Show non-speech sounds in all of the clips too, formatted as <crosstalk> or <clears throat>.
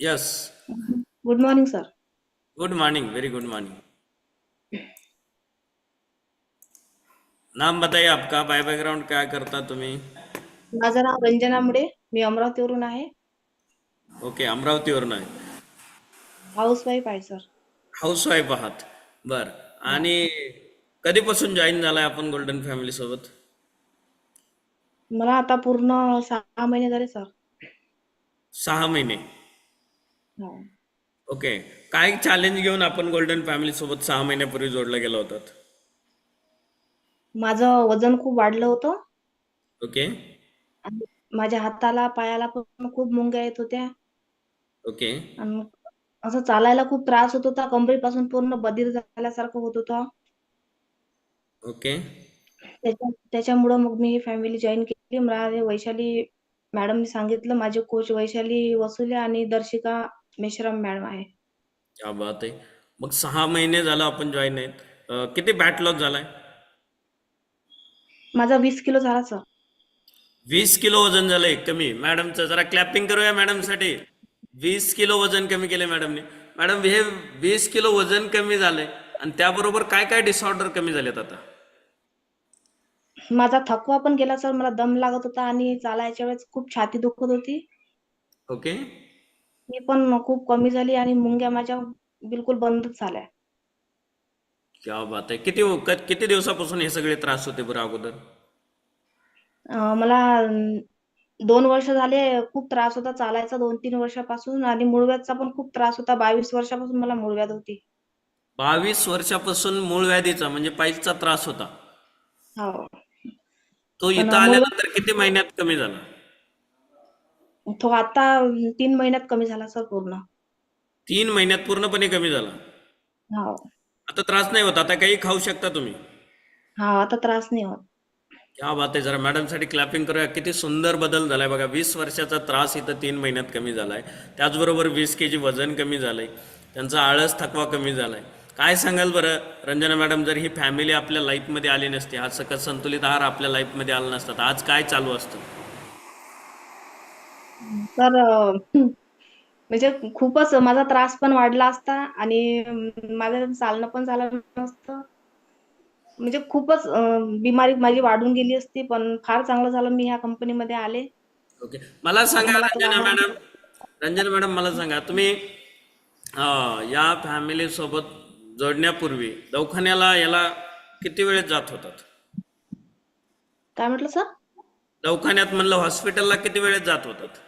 Yes good morning sir good morning very good morning नाम बताइए आपका बाय बैकग्राउंड काय करता तुम्ही? माझं नाव रंजना मुडे. मी अमरावतीवरून आहे. ओके अमरावतीवरून आहे. हाऊसवाईफ आहे सर हाऊसवाईफ आहात. बर. आणि कधीपासून जॉईन झालाय आपण गोल्डन फॅमिली सोबत? मला आता पूर्ण सहा महिने झाले सर सहा महिने. हो. ओके. काय चॅलेंज घेऊन आपण गोल्डन फॅमिली सोबत सहा महिन्यापूर्वी जोडलं गेलो होतात माझं वजन खूप वाढलं होतं. ओके. आणि माझ्या हाताला पायाला पण खूप मुंग्या येत होत्या. ओके. आणि असं चालायला खूप त्रास होत होता. कमरेपासून पूर्ण बधीर झाल्यासारखं होत होतं. ओके. त्याच्या त्याच्यामुळं मग मी ही फॅमिली जॉईन केली. मला हे वैशाली मॅडमनी सांगितलं. माझे कोच वैशाली वसुले आणि दर्शिका मेश्राम मॅडम आहे. क्या बात आहे. मग सहा महिने झालं आपण जॉईन आहेत अं, किती बॅट लॉस झालाय? माझा वीस किलो झाला सर वीस किलो वजन झालंय कमी. मॅडमचं जरा क्लॅपिंग करूया मॅडमसाठी. वीस किलो वजन कमी केले मॅडमने. मॅडम हे वीस किलो वजन कमी झालंय आणि त्याबरोबर काय काय डिसऑर्डर कमी झालेत आता? माझा थकवा पण गेला सर मला दम लागत होता आणि चालायच्या वेळेस खूप छाती दुखत होती. ओके. मी पण खूप कमी झाली आणि मुंग्या माझ्या बिलकुल बंदच झाल्या. क्या बात आहे. किती क- किती दिवसापासून हे सगळे त्रास होते बरं अगोदर? अं, मला अं, दोन वर्ष झाले खूप त्रास होता चालायचा दोन तीन वर्षापासून आणि मुळव्याधचा पण खूप त्रास होता. बावीस वर्षापासून मला मुळव्याध होती. बावीस वर्षापासून मूळ व्याधीचा म्हणजे पाईलचा त्रास होता. हो. तो पण इथं आल्यानंतर किती महिन्यात कमी झाला? तो आता तीन महिन्यात कमी झाला सर पूर्ण. तीन महिन्यात पूर्णपणे कमी झाला? हो. आता त्रास नाही होत आता काही खाऊ शकता तुम्ही? हा आता त्रास नाही होत. क्या बात आहे जरा मॅडमसाठी क्लॅपिंग करूया. किती सुंदर बदल झालाय बघा. वीस वर्षाचा त्रास इथं तीन महिन्यात कमी झालाय. त्याचबरोबर वीस के जी वजन कमी झालंय. त्यांचा आळस थकवा कमी झालाय. काय सांगाल बरं? रंजना मॅडम जर ही फॅमिली आपल्या लाईफमध्ये आली नसती हा सकत संतुलित आहार आपल्या लाईफमध्ये आला नसता तर आज काय चालू असतं? तर <clears throat> म्हणजे खूपच माझा त्रास पण वाढला असता आणि माझं चालणं पण झालं नसतं. म्हणजे खूपच बिमारी माझी वाढून गेली असती पण फार चांगलं झालं मी ह्या कंपनीमध्ये आले. ओके मला सांगा रंजना मॅडम. रंजना मॅडम मला सांगा तुम्ही या फॅमिली सोबत जोडण्यापूर्वी दवाखान्याला याला किती वेळेत जात होतात? काय म्हटलं सर दवाखान्यात म्हणलं हॉस्पिटलला किती वेळेत जात होतात?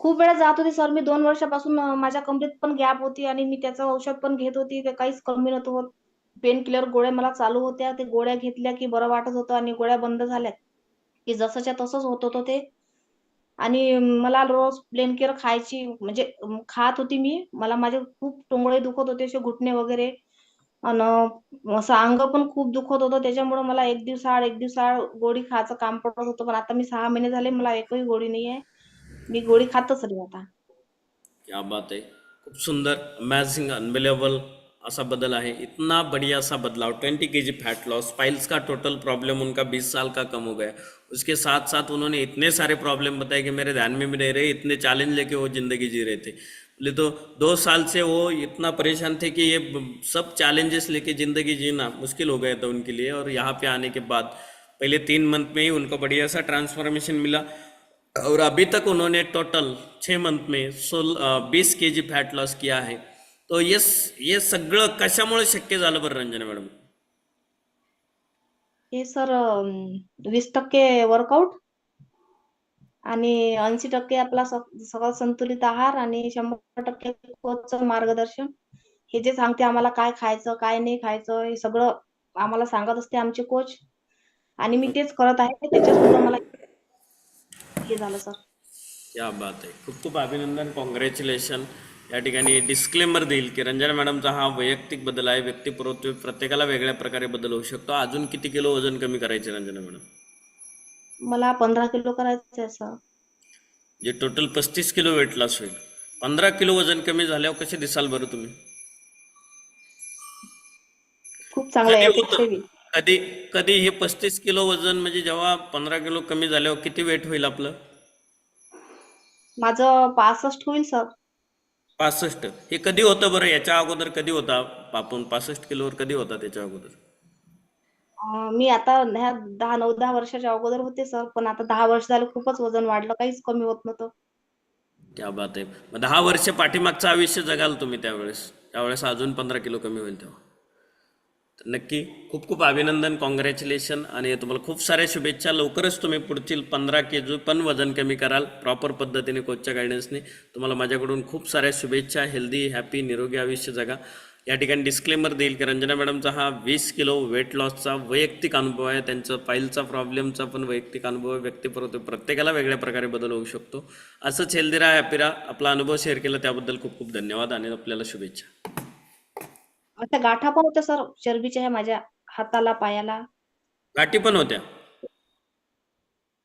खूप वेळा जात होते सर मी दोन वर्षापासून माझ्या कमरेत पण गॅप होती आणि मी त्याचं औषध पण घेत होती. ते काहीच कमी नव्हतं होत. पेन किलर गोळ्या मला चालू होत्या. ते गोळ्या घेतल्या की बरं वाटत होतं आणि गोळ्या बंद झाल्या की जसंच्या तसंच होत होतं ते. आणि मला रोज प्लेन केअर खायची म्हणजे खात होती मी. मला माझे खूप टोंगळे दुखत होते असे घुटणे वगैरे. आणि असं अंग पण खूप दुखत होतं. त्याच्यामुळे मला एक दिवसाआड एक दिवसाआड गोळी खायचं काम पडत होतं. पण आता मी सहा महिने झाले मला एकही गोळी नाही आहे मी गोळी खातच नाही आता. क्या बात है खूप सुंदर अमेजिंग अनबिलेबल ऐसा बदल है इतना बढ़िया सा बदलाव. Twenty K G fat loss piles का टोटल प्रॉब्लम उनका बीस साल का कम हो गया. उसके साथ साथ उन्होंने इतने सारे प्रॉब्लम बताए कि मेरे ध्यान में भी नहीं रहे, इतने चैलेंज लेके वो ज़िंदगी जी रहे थे. बोले तो दो साल से वो इतना परेशान थे कि ये सब चैलेंजेस लेके ज़िंदगी जीना मुश्किल हो गया था उनके लिए और यहाँ पे आने के बाद, पहले तीन मंथ में ही उनको बढ़िया सा ट्रांसफॉर्मेशन मिला. और अभी तक उन्होंने टोटल छः मंथ में सोल बीस के जी फॅट लॉस किया है। तो ये ये सगळं कशामुळे शक्य झालं बरं रंजना मॅडम? हे सर वीस टक्के वर्कआउट आणि ऐंशी टक्के आपला सगळं संतुलित आहार आणि शंभर टक्के कोचचं मार्गदर्शन. हे जे सांगते आम्हाला काय खायचं काय नाही खायचं हे सगळं आम्हाला सांगत असते आमचे कोच आणि मी तेच करत आहे त्याच्यासोबत मला हे झालं सर क्या बात आहे. खूप खूप अभिनंदन कॉंग्रॅच्युलेशन या ठिकाणी डिस्क्लेमर देईल की रंजना मॅडमचा हा वैयक्तिक बदल आहे व्यक्तिपूर्व प्रत्येकाला वेगळ्या प्रकारे बदल होऊ शकतो. अजून किती किलो वजन कमी करायचे रंजना मॅडम? मला पंधरा किलो करायचं आहे सर जे टोटल पस्तीस किलो वेट लॉस होईल. पंधरा किलो वजन कमी झाल्यावर कसे दिसाल बरं तुम्ही? खूप चांगलं आहे कधी. कधी हे पस्तीस किलो वजन म्हणजे जेव्हा पंधरा किलो कमी झाल्यावर किती वेट होईल आपलं? माझं पासष्ट होईल सर पासष्ट. हे कधी होतं बरं? याच्या अगोदर कधी होता? आपण पासष्ट किलोवर कधी होता त्याच्या अगोदर? अं, मी आता ह्या दहा नऊ दहा वर्षाच्या अगोदर होते सर पण आता दहा वर्ष झालं खूपच वजन वाढलं काहीच कमी होत नव्हतं. क्या बात आहे. मग दहा वर्ष पाठीमागचं आयुष्य जगाल तुम्ही त्यावेळेस. त्यावेळेस अजून पंधरा किलो कमी होईल तेव्हा. नक्की खूप खूप अभिनंदन कॉंग्रॅच्युलेशन आणि तुम्हाला खूप साऱ्या शुभेच्छा. लवकरच तुम्ही पुढील पंधरा के जी पण वजन कमी कराल प्रॉपर पद्धतीने कोचच्या गायडन्सने तुम्हाला माझ्याकडून खूप साऱ्या शुभेच्छा हेल्दी हॅपी निरोगी आयुष्य जगा. या ठिकाणी डिस्क्लेमर देईल की रंजना मॅडमचा हा वीस किलो वेट लॉसचा वैयक्तिक अनुभव आहे. त्यांचं फाईलचा प्रॉब्लेमचा पण वैयक्तिक अनुभव व्यक्तीपर प्रत्येकाला वेगळ्या प्रकारे बदल होऊ शकतो. असंच हेल्दी राहा हॅपी राहा. आपला अनुभव शेअर केला त्याबद्दल खूप खूप धन्यवाद आणि आपल्याला शुभेच्छा. त्या गाठा पण होत्या सर चरबीच्या ह्या माझ्या हाताला पायाला. गाठी पण होत्या?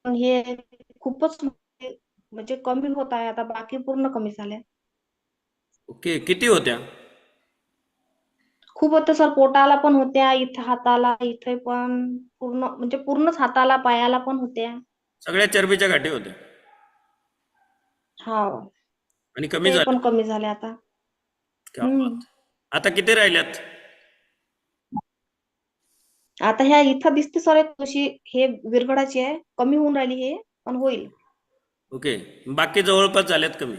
पण हे खूपच म्हणजे म्हणजे कमी होत आहे आता बाकी पूर्ण कमी झाले ओके किती होत्या? खूप होतं सर पोटाला पण होत्या इथं हाताला इथे पण पूर्ण म्हणजे पूर्णच हाताला पायाला पण होत्या. सगळ्या चरबीच्या गाठी होत्या? हा. आणि कमी ते झाल्या? पण कमी झाले आता. क्या हम्म. बात. आता किती राहिल्यात? आता ह्या इथं दिसते सर अशी हे विरघळाची आहे. कमी होऊन राहिली हे पण होईल. ओके. बाकी जवळपास झाल्यात कमी.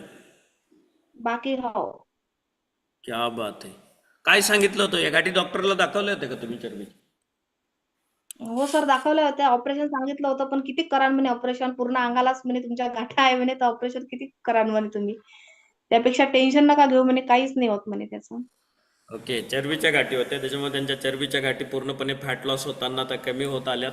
बाकी हो. क्या बात आहे. काय सांगितलं होतं? या गाठी डॉक्टरला दाखवले होते का तुम्ही चरबी? हो सर दाखवल्या होत्या ऑपरेशन सांगितलं होतं पण किती कराल म्हणे ऑपरेशन पूर्ण अंगालाच म्हणे तुमच्या गाठा आहे म्हणे तर ऑपरेशन किती कराल म्हणे तुम्ही? त्यापेक्षा टेन्शन नका घेऊ म्हणे काहीच नाही होत म्हणे त्याचं. ओके चरबीच्या गाठी होत्या. त्याच्यामुळे त्यांच्या चरबीच्या गाठी पूर्णपणे फॅट लॉस होताना त्या कमी होत आल्यात.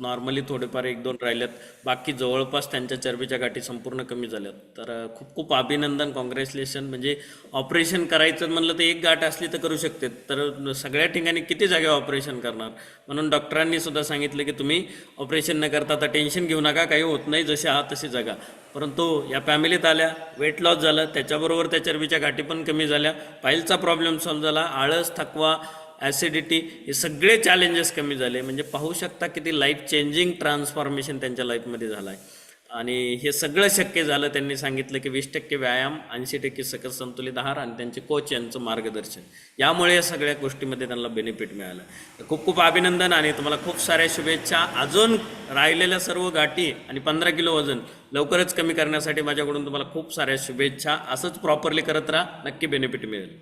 नॉर्मली थोडेफार एक दोन राहिल्यात बाकी जवळपास त्यांच्या चरबीच्या गाठी संपूर्ण कमी झाल्यात. तर खूप खूप अभिनंदन कॉंग्रॅच्युलेशन म्हणजे ऑपरेशन करायचं म्हणलं तर एक गाठ असली तर करू शकते तर सगळ्या ठिकाणी किती जागेवर ऑपरेशन करणार? म्हणून डॉक्टरांनी सुद्धा सांगितलं की तुम्ही ऑपरेशन न करता आता टेन्शन घेऊ नका काही होत नाही जसे आहात तसे जगा. परंतु या फॅमिलीत आल्या वेट लॉस झालं त्याच्याबरोबर त्या चरबीच्या गाठी पण कमी झाल्या. पाईलचा प्रॉब्लेम सॉल्व्ह झाला आळस थकवा ॲसिडिटी हे सगळे चॅलेंजेस कमी झाले. म्हणजे पाहू शकता किती लाईफ चेंजिंग ट्रान्सफॉर्मेशन त्यांच्या लाईफमध्ये झालं आहे आणि हे सगळं शक्य झालं त्यांनी सांगितलं की वीस टक्के व्यायाम ऐंशी टक्के सकस संतुलित आहार आणि त्यांचे कोच यांचं मार्गदर्शन. यामुळे या सगळ्या गोष्टीमध्ये त्यांना बेनिफिट मिळालं. तर खूप खूप अभिनंदन आणि तुम्हाला खूप साऱ्या शुभेच्छा. अजून राहिलेल्या सर्व गाठी आणि पंधरा किलो वजन लवकरच कमी करण्यासाठी माझ्याकडून तुम्हाला खूप साऱ्या शुभेच्छा. असंच प्रॉपरली करत राहा नक्की बेनिफिट मिळेल.